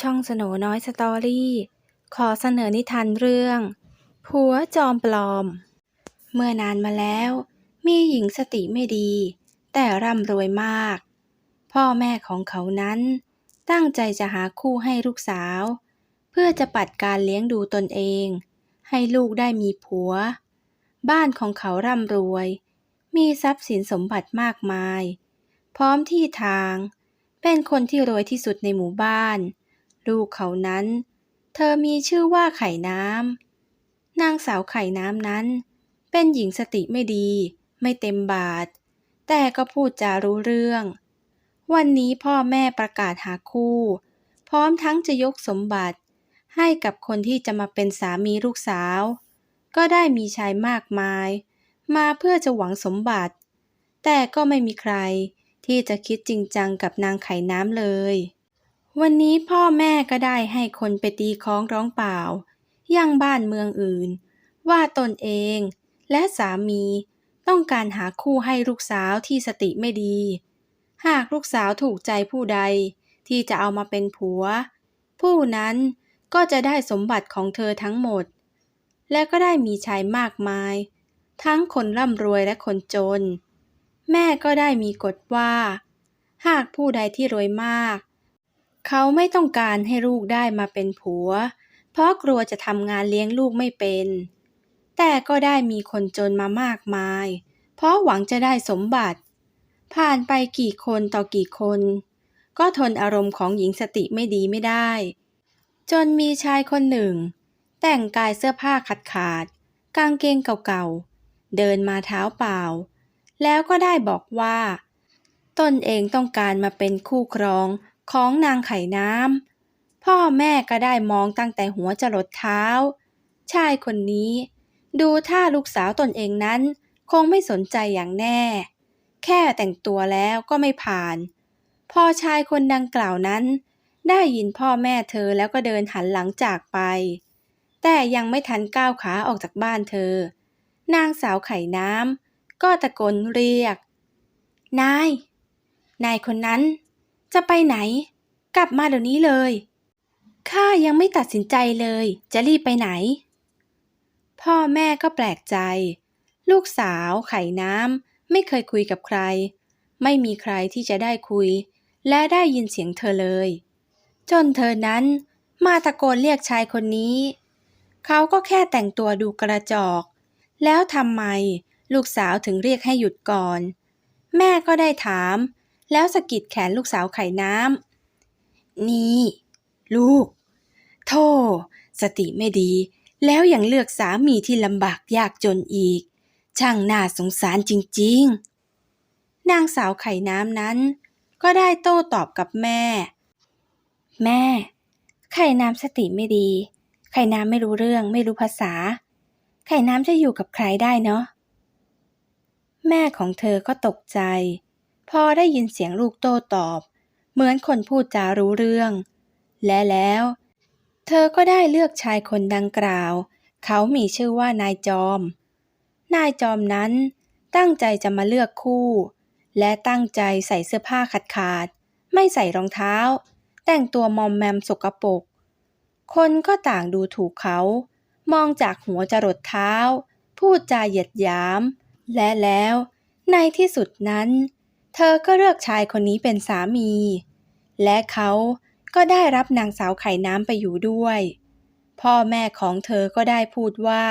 ช่องสโนน้อยสตอรี่ ขอเสนอนิทานเรื่อง ผัวจอมปลอม เมื่อนานมาแล้ว มีหญิงสติไม่ดี แต่ร่ำรวยมาก พ่อแม่ของเขานั้น ตั้งใจจะหาคู่ให้ลูกสาว เพื่อจะปัดการเลี้ยงดูตนเอง ให้ลูกได้มีผัว บ้านของเขาร่ำรวย มีทรัพย์สินสมบัติมากมาย พร้อมที่ทาง เป็นคนที่รวยที่สุดในหมู่บ้าน ลูกเขานั้น เธอมีชื่อว่าไข่น้ำ นางสาวไข่น้ำนั้น เป็นหญิงสติไม่ดี ไม่เต็มบาท แต่ก็พูดจารู้เรื่อง วันนี้พ่อแม่ประกาศหาคู่ พร้อมทั้งจะยกสมบัติ ให้กับคนที่จะมาเป็นสามีลูกสาว ก็ได้มีชายมากมาย มาเพื่อจะหวังสมบัติ แต่ก็ไม่มีใครที่จะคิดจริงจังกับนางไข่น้ำเลย วันนี้พ่อแม่ก็ได้ให้คนไปตีค้องร้องเปล่า ยังบ้านเมืองอื่น ว่าตนเองและสามีต้องการหาคู่ให้ลูกสาวที่สติไม่ดี หากลูกสาวถูกใจผู้ใดที่จะเอามาเป็นผัว ผู้นั้นก็จะได้สมบัติของเธอทั้งหมด และก็ได้มีชายมากมาย ทั้งคนร่ำรวยและคนจน แม่ก็ได้มีกฎว่า หากผู้ใดที่รวยมาก เขาไม่ต้องการให้ลูกได้มาเป็นผัว เพราะกลัวจะทำงานเลี้ยงลูกไม่เป็น แต่ก็ได้มีคนจนมามากมาย เพราะหวังจะได้สมบัติ ผ่านไปกี่คนต่อกี่คน ก็ทนอารมณ์ของหญิงสติไม่ดีไม่ได้ จนมีชายคนหนึ่ง แต่งกายเสื้อผ้าขาดขาด กางเกงเก่าๆ เดินมาเท้าเปล่า แล้วก็ได้บอกว่า ตนเองต้องการมาเป็นคู่ครอง ของนางไข่น้ำ พ่อแม่ก็ได้มองตั้งแต่หัวจรดเท้า ชายคนนี้ ดูท่าลูกสาวตนเองนั้น คงไม่สนใจอย่างแน่ แค่แต่งตัวแล้วก็ไม่ผ่าน พอชายคนดังกล่าวนั้น ได้ยินพ่อแม่เธอแล้วก็เดินหันหลังจากไป แต่ยังไม่ทันก้าวขาออกจากบ้านเธอ นางสาวไข่น้ำก็ตะโกนเรียก นาย นายคนนั้น จะไปไหน กลับมาเดี๋ยวนี้เลย ข้ายังไม่ตัดสินใจเลย จะรีบไปไหน พ่อแม่ก็แปลกใจ ลูกสาวไข่น้ำไม่เคยคุยกับใคร ไม่มีใครที่จะได้คุย และได้ยินเสียงเธอเลย จนเธอนั้นมาตะโกนเรียกชายคนนี้ เขาก็แค่แต่งตัวดูกระจอก แล้วทำไมลูกสาวถึงเรียกให้หยุดก่อน แม่ก็ได้ถาม แล้วสะกิดแขนลูกสาวไข่น้ำนี่ ลูก โธ่สติไม่ดี แล้วยังเลือกสามีที่ลำบากยากจนอีก ช่างน่าสงสารจริง ๆ นางสาวไข่น้ำนั้น ก็ได้โต้ตอบกับแม่ แม่ ไข่น้ำสติไม่ดี ไข่น้ำไม่รู้เรื่องไม่รู้ภาษา ไข่น้ำจะอยู่กับใครได้เนาะแม่ของเธอก็ตกใจ พอได้ยินเสียงลูกโต้ตอบ เหมือนคนพูดจารู้เรื่อง และแล้ว เธอก็ได้เลือกชายคนดังกล่าว เขามีชื่อว่านายจอม นายจอมนั้นตั้งใจจะมาเลือกคู่ และตั้งใจใส่เสื้อผ้าขาดขาดๆไม่ใส่รองเท้า แต่งตัวมอมแมมสกปรกคนก็ต่างดูถูกเขา มองจากหัวจรดเท้า พูดจาเหยียดหยาม และแล้ว ในที่สุดนั้น เธอก็เลือกชายคนนี้เป็นสามี และเขาก็ได้รับนางสาวไข่น้ำไปอยู่ด้วย พ่อแม่ของเธอก็ได้พูดว่า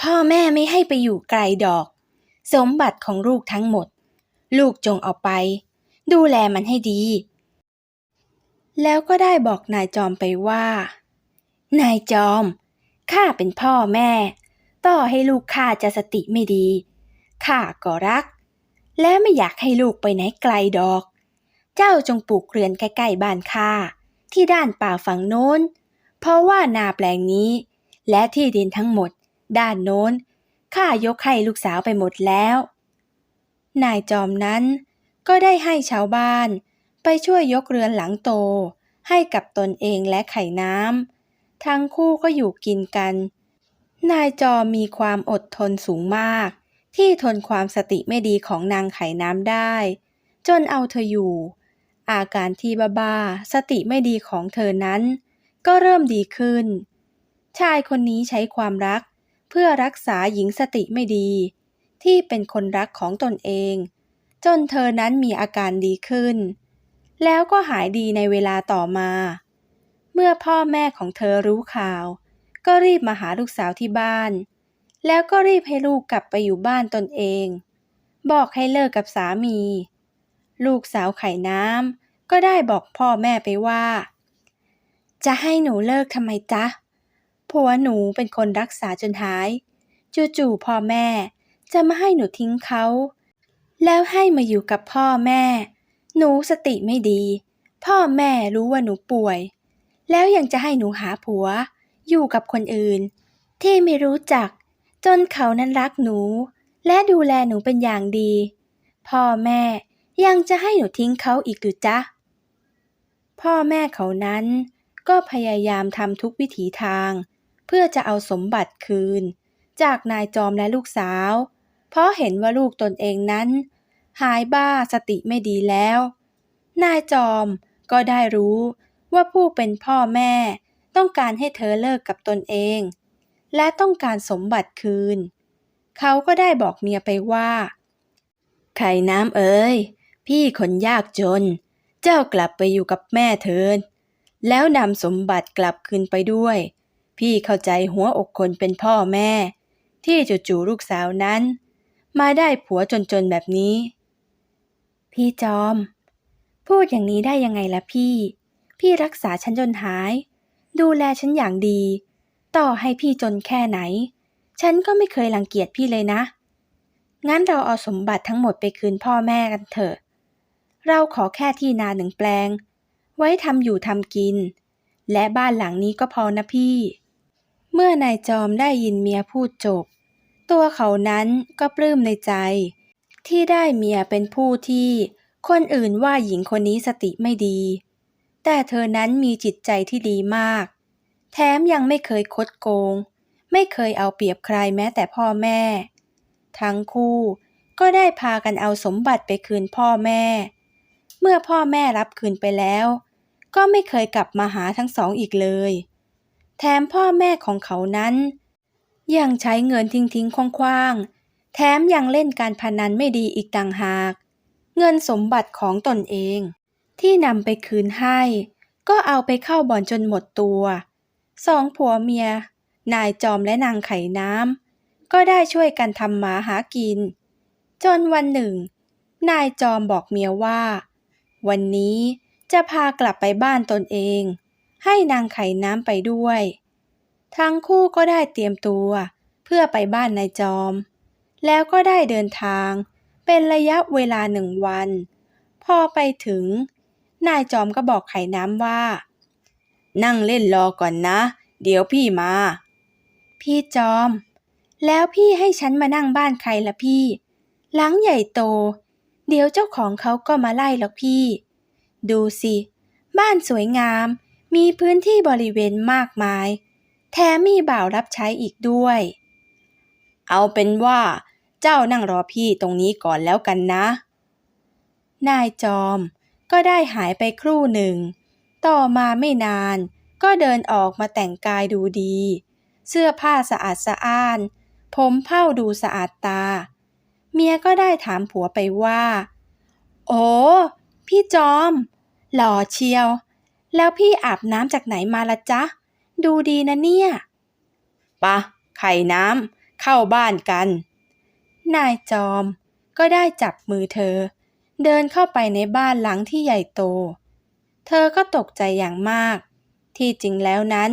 พ่อแม่ไม่ให้ไปอยู่ไกลดอก สมบัติของลูกทั้งหมด ลูกจงเอาไป ดูแลมันให้ดี แล้วก็ได้บอกนายจอมไปว่า นายจอม ข้าเป็นพ่อแม่ ต่อให้ลูกข้าจะสติไม่ดี ข้าก็รัก และไม่อยากให้ลูกไปไหนไกลดอก เจ้าจงปลูกเรือนใกล้ๆบ้านข้าที่ด้านป่าฝั่งโน้น เพราะว่านาแปลงนี้ และที่ดินทั้งหมด ด้านโน้นข้ายกให้ลูกสาวไปหมดแล้ว นายจอมนั้นก็ได้ให้ชาวบ้านไปช่วยยกเรือนหลังโต ให้กับตนเองและไข่น้ำทั้งคู่ก็อยู่กินกัน นายจอมมีความอดทนสูงมาก ที่ทนความสติไม่ดีของนางไข่น้ำได้ จนเอาเธออยู่ อาการที่บ้าๆสติไม่ดีของเธอนั้น ก็เริ่มดีขึ้น ชายคนนี้ใช้ความรักเพื่อรักษาหญิงสติไม่ดี ที่เป็นคนรักของตนเอง จนเธอนั้นมีอาการดีขึ้น แล้วก็หายดีในเวลาต่อมา เมื่อพ่อแม่ของเธอรู้ข่าว ก็รีบมาหาลูกสาวที่บ้าน แล้วก็รีบให้ลูกกลับไปอยู่บ้านตนเอง บอกให้เลิกกับสามี ลูกสาวไข่น้ำก็ได้บอกพ่อแม่ไปว่า จะให้หนูเลิกทำไมจ๊ะผัวหนูเป็นคนรักษาจนหาย จู่ๆพ่อแม่จะมาให้หนูทิ้งเขา แล้วให้มาอยู่กับพ่อแม่ หนูสติไม่ดี พ่อแม่รู้ว่าหนูป่วย แล้วยังจะให้หนูหาผัว อยู่กับคนอื่น ที่ไม่รู้จัก จนเขานั้นรักหนู และดูแลหนูเป็นอย่างดี พ่อแม่ยังจะให้หนูทิ้งเขาอีกหรือจ๊ะ พ่อแม่เขานั้นก็พยายามทำทุกวิถีทาง เพื่อจะเอาสมบัติคืน จากนายจอมและลูกสาว เพราะเห็นว่าลูกตนเองนั้น หายบ้าสติไม่ดีแล้ว นายจอมก็ได้รู้ว่าผู้เป็นพ่อแม่ต้องการให้เธอเลิกกับตนเอง และต้องการสมบัติคืน เขาก็ได้บอกเมียไปว่า ไข่น้ำเอ๋ยพี่คนยากจน เจ้ากลับไปอยู่กับแม่เถินแล้วนำสมบัติกลับคืนไปด้วย พี่เข้าใจหัวอกคนเป็นพ่อแม่ ที่จู่ๆลูกสาวนั้น มาได้ผัวจนๆแบบนี้ พี่จอม พูดอย่างนี้ได้ยังไงล่ะพี่ พี่รักษาฉันจนหาย ดูแลฉันอย่างดี ต่อให้พี่จนแค่ไหน ฉันก็ไม่เคยรังเกียจพี่เลยนะ งั้นเราเอาสมบัติทั้งหมดไปคืนพ่อแม่กันเถอะ เราขอแค่ที่นาหนึ่งแปลง ไว้ทำอยู่ทำกิน และบ้านหลังนี้ก็พอนะพี่ เมื่อนายจอมได้ยินเมียพูดจบ ตัวเขานั้นก็ปลื้มในใจ ที่ได้เมียเป็นผู้ที่คนอื่นว่าหญิงคนนี้สติไม่ดี แต่เธอนั้นมีจิตใจที่ดีมาก แถมยังไม่เคยคดโกง ไม่เคยเอาเปรียบใครแม้แต่พ่อแม่ ทั้งคู่ก็ได้พากันเอาสมบัติไปคืนพ่อแม่ เมื่อพ่อแม่รับคืนไปแล้ว ก็ไม่เคยกลับมาหาทั้งสองอีกเลย แถมพ่อแม่ของเขานั้น ยังใช้เงินทิ้งทิ้งคว้างๆ แถมยังเล่นการพนันไม่ดีอีกต่างหาก เงินสมบัติของตนเอง ที่นำไปคืนให้ ก็เอาไปเข้าบ่อนจนหมดตัว สองผัวเมีย นายจอมและนางไข่น้ำก็ได้ช่วยกันทำหมาหากิน จนวันหนึ่ง นายจอมบอกเมียว่า วันนี้จะพากลับไปบ้านตนเอง ให้นางไข่น้ำไปด้วย ทั้งคู่ก็ได้เตรียมตัว เพื่อไปบ้านนายจอม แล้วก็ได้เดินทางเป็นระยะเวลาหนึ่งวัน พอไปถึง นายจอมก็บอกไข่น้ำว่า นั่งเล่นรอก่อนนะ เดี๋ยวพี่มา พี่จอม แล้วพี่ให้ฉันมานั่งบ้านใครล่ะพี่ หลังใหญ่โต เดี๋ยวเจ้าของเขาก็มาไล่หรอกพี่ ดูสิ บ้านสวยงาม มีพื้นที่บริเวณมากมาย แถมมีบ่าวรับใช้อีกด้วย เอาเป็นว่า เจ้านั่งรอพี่ตรงนี้ก่อนแล้วกันนะ นายจอมก็ได้หายไปครู่หนึ่ง ต่อมาไม่นาน ก็เดินออกมาแต่งกายดูดี เสื้อผ้าสะอาดสะอ้าน ผมเผ้าดูสะอาดตา เมียก็ได้ถามผัวไปว่า โอ้พี่จอม หล่อเชียว แล้วพี่อาบน้ำจากไหนมาละจ๊ะ ดูดีนะเนี่ยปะไข่น้ำเข้าบ้านกัน นายจอมก็ได้จับมือเธอ เดินเข้าไปในบ้านหลังที่ใหญ่โต เธอก็ตกใจอย่างมาก ที่จริงแล้วนั้น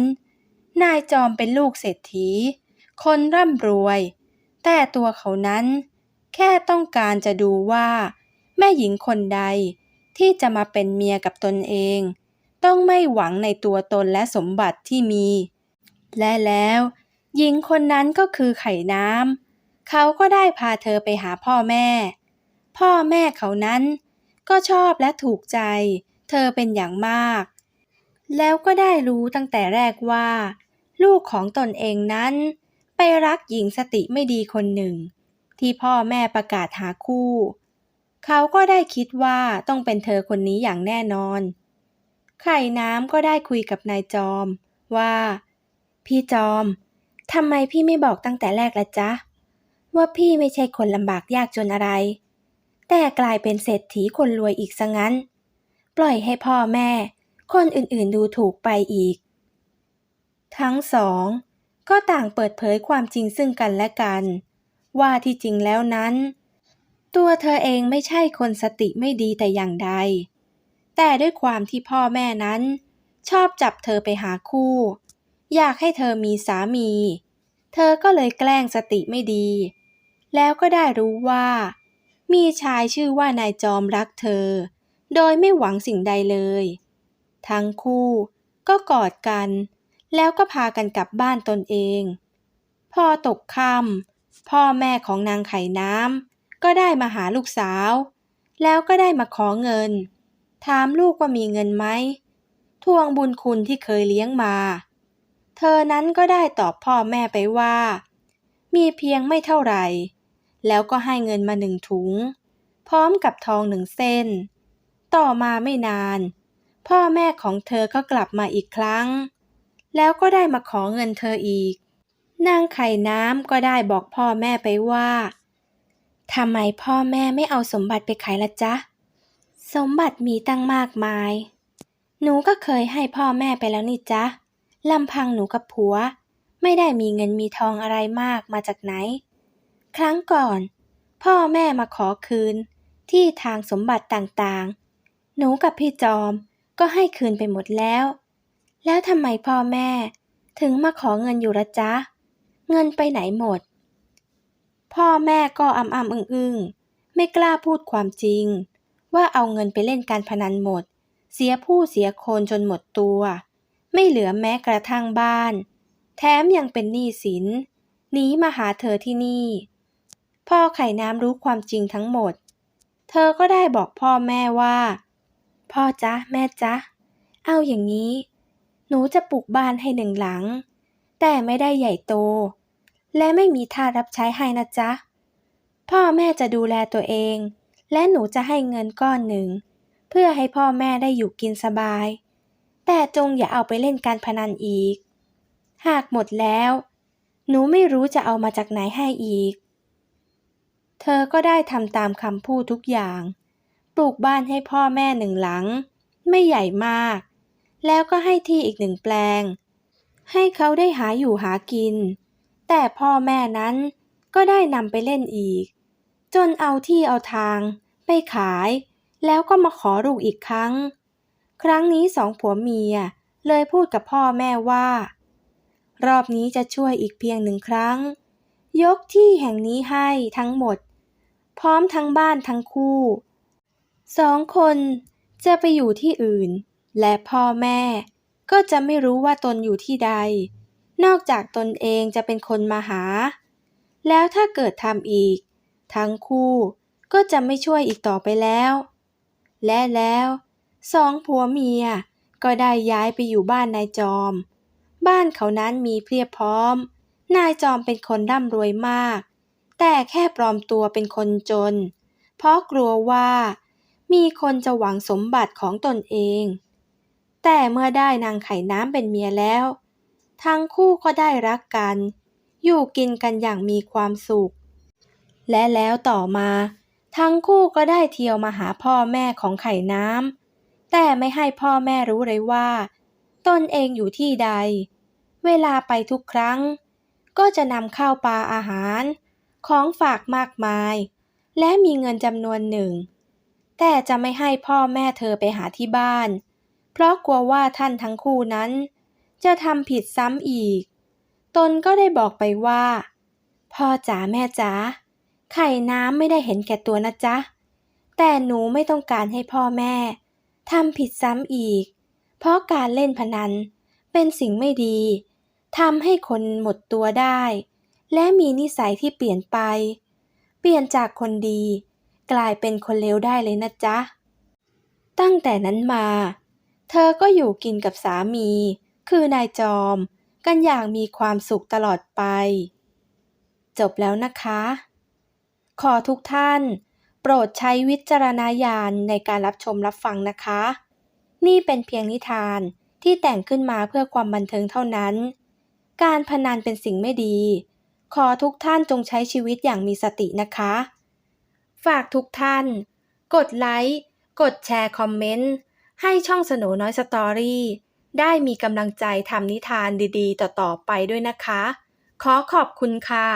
นายจอมเป็นลูกเศรษฐี คนร่ำรวย แต่ตัวเขานั้น แค่ต้องการจะดูว่า แม่หญิงคนใดที่จะมาเป็นเมียกับตนเอง ต้องไม่หวังในตัวตนและสมบัติที่มี และแล้วหญิงคนนั้นก็คือไข่น้ำเขาก็ได้พาเธอไปหาพ่อแม่ พ่อแม่เขานั้นก็ชอบและถูกใจ เธอเป็นอย่างมาก แล้วก็ได้รู้ตั้งแต่แรกว่า ลูกของตนเองนั้น ไปรักหญิงสติไม่ดีคนหนึ่ง ที่พ่อแม่ประกาศหาคู่ เขาก็ได้คิดว่าต้องเป็นเธอคนนี้อย่างแน่นอน ไข่น้ำก็ได้คุยกับนายจอม ว่า พี่จอมทำไมพี่ไม่บอกตั้งแต่แรกละจ๊ะ ว่าพี่ไม่ใช่คนลำบากยากจนอะไร แต่กลายเป็นเศรษฐีคนรวยอีกซะงั้น ปล่อยให้พ่อแม่ คนอื่นๆดูถูกไปอีก ทั้งสองก็ต่างเปิดเผยความจริงซึ่งกันและกัน ว่าที่จริงแล้วนั้น ตัวเธอเองไม่ใช่คนสติไม่ดีแต่อย่างใด แต่ด้วยความที่พ่อแม่นั้น ชอบจับเธอไปหาคู่ อยากให้เธอมีสามี เธอก็เลยแกล้งสติไม่ดี แล้วก็ได้รู้ว่า มีชายชื่อว่านายจอมรักเธอ โดยไม่หวังสิ่งใดเลย ทั้งคู่ก็กอดกัน แล้วก็พากันกลับบ้านตนเอง พอตกค่ำพ่อแม่ของนางไข่น้ำก็ได้มาหาลูกสาว แล้วก็ได้มาขอเงิน ถามลูกว่ามีเงินไหมทวงบุญคุณที่เคยเลี้ยงมา เธอนั้นก็ได้ตอบพ่อแม่ไปว่า มีเพียงไม่เท่าไหร่ แล้วก็ให้เงินมาหนึ่งถุง พร้อมกับทองหนึ่งเส้น ต่อมาไม่นาน พ่อแม่ของเธอก็กลับมาอีกครั้ง แล้วก็ได้มาขอเงินเธออีก นางไข่น้ำก็ได้บอกพ่อแม่ไปว่าทำไมพ่อแม่ไม่เอาสมบัติไปขายละจ๊ะ สมบัติมีตั้งมากมาย หนูก็เคยให้พ่อแม่ไปแล้วนี่จ๊ะลำพังหนูกับผัว ไม่ได้มีเงินมีทองอะไรมากมาจากไหน ครั้งก่อน พ่อแม่มาขอคืนที่ทางสมบัติต่างๆ หนูกับพี่จอม ก็ให้คืนไปหมดแล้ว แล้วทำไมพ่อแม่ ถึงมาขอเงินอยู่ละจ๊ะ เงินไปไหนหมด พ่อแม่ก็อำอำอึ้งอึงๆ ไม่กล้าพูดความจริง ว่าเอาเงินไปเล่นการพนันหมด เสียผู้เสียคนจนหมดตัว ไม่เหลือแม้กระทั่งบ้าน แถมยังเป็นหนี้สินหนีมาหาเธอที่นี่ พ่อไข่น้ำรู้ความจริงทั้งหมด เธอก็ได้บอกพ่อแม่ว่า พ่อจ๊ะแม่จ๊ะ เอาอย่างนี้ หนูจะปลูกบ้านให้หนึ่งหลัง แต่ไม่ได้ใหญ่โต และไม่มีท่ารับใช้ให้นะจ๊ะ พ่อแม่จะดูแลตัวเอง และหนูจะให้เงินก้อนหนึ่ง เพื่อให้พ่อแม่ได้อยู่กินสบาย แต่จงอย่าเอาไปเล่นการพนันอีก หากหมดแล้ว หนูไม่รู้จะเอามาจากไหนให้อีก เธอก็ได้ทำตามคำพูดทุกอย่าง ปลูกบ้านให้พ่อแม่หนึ่งหลัง ไม่ใหญ่มาก แล้วก็ให้ที่อีกหนึ่งแปลง ให้เขาได้หาอยู่หากิน แต่พ่อแม่นั้นก็ได้นำไปเล่นอีก จนเอาที่เอาทาง ไปขาย แล้วก็มาขอลูกอีกครั้ง ครั้งนี้สองผัวเมียเลยพูดกับพ่อแม่ว่า รอบนี้จะช่วยอีกเพียงหนึ่งครั้ง ยกที่แห่งนี้ให้ทั้งหมด พร้อมทั้งบ้านทั้งคู่ สองคนจะไปอยู่ที่อื่น และพ่อแม่ ก็จะไม่รู้ว่าตนอยู่ที่ใด นอกจากตนเองจะเป็นคนมาหา แล้วถ้าเกิดทำอีก ทั้งคู่ก็จะไม่ช่วยอีกต่อไปแล้ว และแล้วสองผัวเมียก็ได้ย้ายไปอยู่บ้านนายจอม บ้านเขานั้นมีเพียบพร้อม นายจอมเป็นคนร่ำรวยมาก แต่แค่ปลอมตัวเป็นคนจน เพราะกลัวว่า มีคนจะหวังสมบัติของตนเอง แต่เมื่อได้นางไข่น้ำเป็นเมียแล้ว ทั้งคู่ก็ได้รักกัน อยู่กินกันอย่างมีความสุข และแล้วต่อมา ทั้งคู่ก็ได้เที่ยวมาหาพ่อแม่ของไข่น้ำแต่ไม่ให้พ่อแม่รู้เลยว่า ตนเองอยู่ที่ใด เวลาไปทุกครั้ง ก็จะนำข้าวปลาอาหาร ของฝากมากมาย และมีเงินจำนวนหนึ่ง แต่จะไม่ให้พ่อแม่เธอไปหาที่บ้าน เพราะกลัวว่าท่านทั้งคู่นั้น จะทำผิดซ้ำอีก ตนก็ได้บอกไปว่า พ่อจ๋าแม่จ๋าไข่น้ำไม่ได้เห็นแก่ตัวนะจ๊ะ แต่หนูไม่ต้องการให้พ่อแม่ทำผิดซ้ำอีก เพราะการเล่นพนันเป็นสิ่งไม่ดีทำให้คนหมดตัวได้ และมีนิสัยที่เปลี่ยนไป เปลี่ยนจากคนดี กลายเป็นคนเลวได้เลยนะจ๊ะ ตั้งแต่นั้นมา เธอก็อยู่กินกับสามี คือนายจอม กันอย่างมีความสุขตลอดไป จบแล้วนะคะ ขอทุกท่าน โปรดใช้วิจารณญาณในการรับชมรับฟังนะคะ นี่เป็นเพียงนิทานที่แต่งขึ้นมาเพื่อความบันเทิงเท่านั้น การพนันเป็นสิ่งไม่ดี ขอทุกท่านจงใช้ชีวิตอย่างมีสตินะคะ ฝากทุกท่าน กดไลค์ กดแชร์คอมเมนต์ ให้ช่องสโนน้อยสตอรี่ได้มีกำลังใจทำนิทานดีๆ ต่อๆไปด้วยนะคะ ขอขอบคุณค่ะ